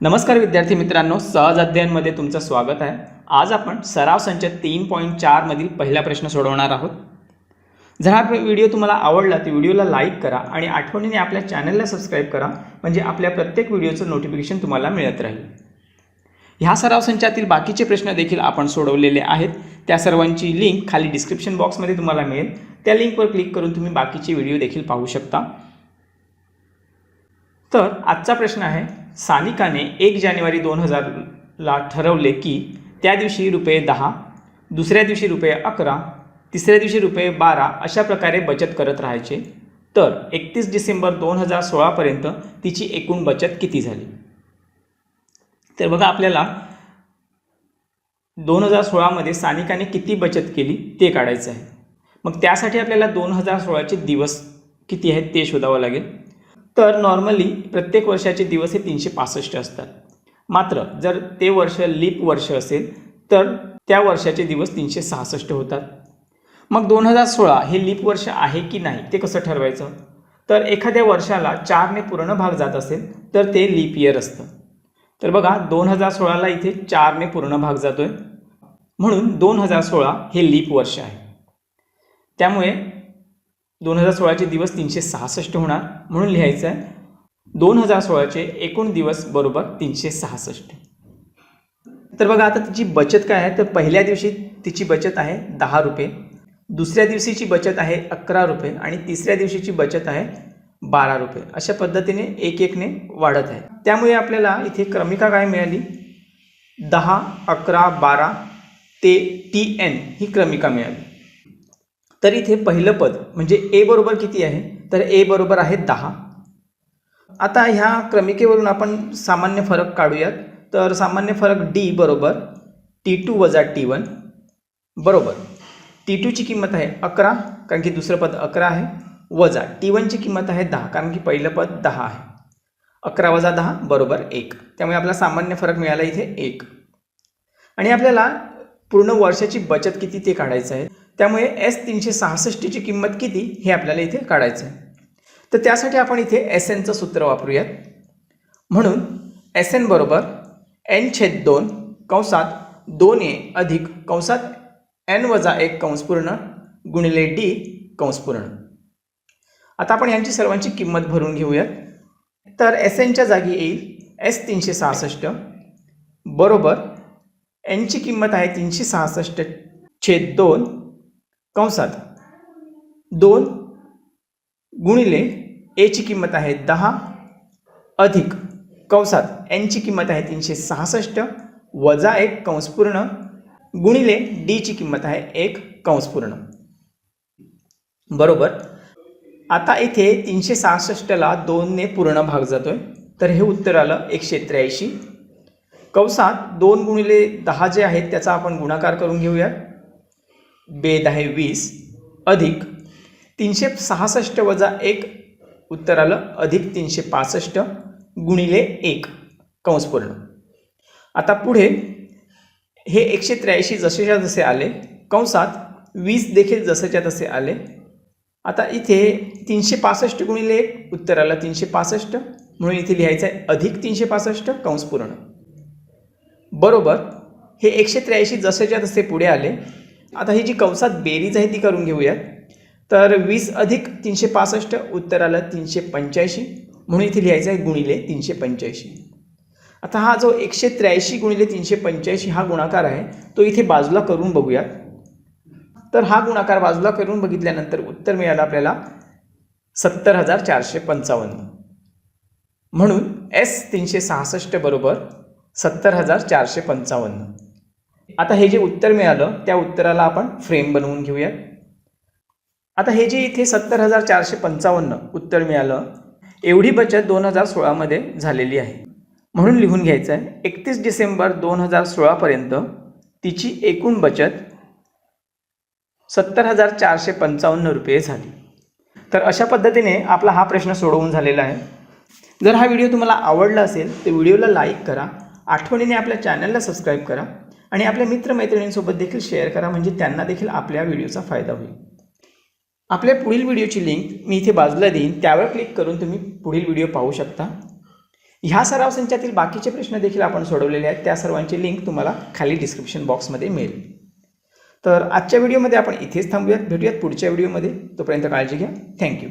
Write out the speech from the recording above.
नमस्कार विद्यार्थी मित्रांनो सहज अध्ययनमध्ये तुमचं स्वागत आहे. आज आपण सराव संच तीन पॉईंट चारमधील पहिला प्रश्न सोडवणार आहोत. जर हा व्हिडिओ तुम्हाला आवडला तर व्हिडिओला लाईक करा आणि आठवणीने आपल्या चॅनलला सबस्क्राईब करा म्हणजे आपल्या प्रत्येक व्हिडिओचं नोटिफिकेशन तुम्हाला मिळत राहील. ह्या सराव संचातील बाकीचे प्रश्न देखील आपण सोडवलेले आहेत. त्या सर्वांची लिंक खाली डिस्क्रिप्शन बॉक्समध्ये तुम्हाला मिळेल. त्या लिंकवर क्लिक करून तुम्ही बाकीचे व्हिडिओ देखील पाहू शकता. तर आजचा प्रश्न आहे सानिकाने एक जानेवारी दोन हजारला ठरवले की त्या दिवशी रुपये दहा दुसऱ्या दिवशी रुपये अकरा तिसऱ्या दिवशी रुपये बारा अशा प्रकारे बचत करत राहायचे. तर एकतीस डिसेंबर दोन हजार सोळापर्यंत तिची एकूण बचत किती झाली? तर बघा आपल्याला दोन हजार सोळामध्ये सानिकाने किती बचत केली ते काढायचं आहे. मग त्यासाठी आपल्याला दोन हजार सोळाचे दिवस किती आहेत ते शोधावं लागेल. तर नॉर्मली प्रत्येक वर्षाचे दिवस हे तीनशे पासष्ट असतात. मात्र जर ते वर्ष लीप वर्ष असेल तर त्या वर्षाचे दिवस तीनशे सहासष्ट होतात. मग दोन हजार सोळा हे लीप वर्ष आहे की नाही ते कसं ठरवायचं? तर एखाद्या वर्षाला चारने पूर्ण भाग जात असेल तर ते लीप इयर असतं. तर बघा दोन हजार सोळाला इथे चारने पूर्ण भाग जातो आहे म्हणून दोन हजार सोळा हे लीप वर्ष आहे. त्यामुळे दोन हजार सोळाचे दिवस तीनशे सहासष्ट होणार म्हणून लिहायचं आहे दोन हजार सोळाचे एकूण दिवस बरोबर तीनशे सहासष्ट. तर बघा आता तिची बचत काय आहे? तर पहिल्या दिवशी तिची बचत आहे दहा रुपये. दुसऱ्या दिवशीची बचत आहे अकरा रुपये आणि तिसऱ्या दिवशीची बचत आहे बारा रुपये. अशा पद्धतीने एक एकने वाढत आहे. त्यामुळे आपल्याला इथे क्रमिका काय मिळाली? दहा अकरा बारा ते टी एन ही क्रमिका मिळाली. तर इथे पहिलं पद म्हणजे ए बरोबर किती आहे? तर ए बरोबर आहे दहा. आता ह्या क्रमिकेवरून आपण सामान्य फरक काढूयात. तर सामान्य फरक डी बरोबर टी टू वजा टी वन बरोबर. टी टूची किंमत आहे अकरा कारण की दुसरं पद अकरा आहे. वजा टी वनची किंमत आहे दहा कारण की पहिलं पद दहा आहे. अकरा वजा दहा बरोबर एक. त्यामुळे आपला सामान्य फरक मिळाला इथे एक. आणि आपल्याला पूर्ण वर्षाची बचत किती ते काढायचं आहे? त्यामुळे एस तीनशे सहासष्टची किंमत किती हे आपल्याला इथे काढायचं आहे तर त्यासाठी आपण इथे एस एनचं सूत्र वापरूयात. म्हणून एस एन बरोबर एन छेद दोन कंसात दोन ए अधिक कंसात एन वजा एक कंसपूर्ण गुणिले डी कंसपूर्ण. आता आपण यांची सर्वांची किंमत भरून घेऊयात. तर एस एनच्या जागी येईल एस तीनशे सहासष्ट बरोबर एनची किंमत आहे तीनशे सहासष्ट छेद दोन कंसात दोन गुणिले एची किंमत आहे दहा अधिक कंसात एनची किंमत आहे तीनशे सहासष्ट वजा एक कंसपूर्ण गुणिले डीची किंमत आहे एक कंसपूर्ण बरोबर? आता इथे तीनशे सहासष्टला दोनने पूर्ण भाग जातोय. तर हे उत्तर आलं एकशे त्र्याऐंशी. कंसात दोन गुणिले दहा जे आहेत त्याचा आपण गुणाकार करून घेऊयात. बेद आहे वीस अधिक तीनशे सहासष्ट वजा एक. उत्तर आलं अधिक तीनशे पासष्ट गुणिले एक. कंस पूर्ण. आता पुढे हे एकशे त्र्याऐंशी जसेच्या जसे आले कंसात वीस देखील जसेच्या तसे आले. आता इथे तीनशे पासष्ट गुणिले एक. उत्तर आलं तीनशे पासष्ट. म्हणून इथे लिहायचं आहे अधिक तीनशे पासष्ट कंस पूर्ण. बरोबर हे एकशे त्र्याऐंशी जसेच्या तसे पुढे आले आता ही जी कंसात बेरीज आहे ती करून घेऊयात तर वीस अधिक तीनशे पासष्ट उत्तर आलं तीनशे पंच्याऐंशी. म्हणून इथे लिहायचं आहे गुणिले तीनशे पंच्याऐंशी. आता हा जो एकशे त्र्याऐंशी गुणिले तीनशे पंच्याऐंशी हा गुणाकार आहे तो इथे बाजूला करून बघूयात तर हा गुणाकार बाजूला करून बघितल्यानंतर उत्तर मिळालं आपल्याला सत्तर हजार चारशे पंचावन्न. म्हणून एस तीनशे सहासष्ट बरोबर सत्तर हजार चारशे पंचावन्न. आता हे जे उत्तर मिळालं त्या उत्तराला आपण फ्रेम बनवून घेऊयात. आता हे जे इथे सत्तर हजार चारशे पंचावन्न उत्तर मिळालं एवढी बचत दोन हजार सोळामध्ये झालेली आहे. म्हणून लिहून घ्यायचं आहे एकतीस डिसेंबर दोन हजार सोळापर्यंत तिची एकूण बचत सत्तर हजार चारशे पंचावन्न रुपये झाली. तर अशा पद्धतीने आपला हा प्रश्न सोडवून झालेला आहे. जर हा व्हिडिओ तुम्हाला आवडला असेल तर व्हिडिओला लाईक करा. आठवणीने आपल्या चॅनलला सबस्क्राईब करा. आणि आपल्या मित्रमैत्रिणींसोबत देखील शेअर करा म्हणजे त्यांना देखील आपल्या व्हिडिओचा फायदा होईल. आपल्या पुढील व्हिडिओची लिंक मी इथे बाजूला देईन. त्यावर क्लिक करून तुम्ही पुढील व्हिडिओ पाहू शकता. ह्या सराव संचातील बाकीचे प्रश्न देखील आपण सोडवलेले आहेत. त्या सर्वांची लिंक तुम्हाला खाली डिस्क्रिप्शन बॉक्समध्ये मिळेल. तर आजच्या व्हिडिओमध्ये आपण इथेच थांबूयात. भेटूयात पुढच्या व्हिडिओमध्ये तोपर्यंत काळजी घ्या. थँक्यू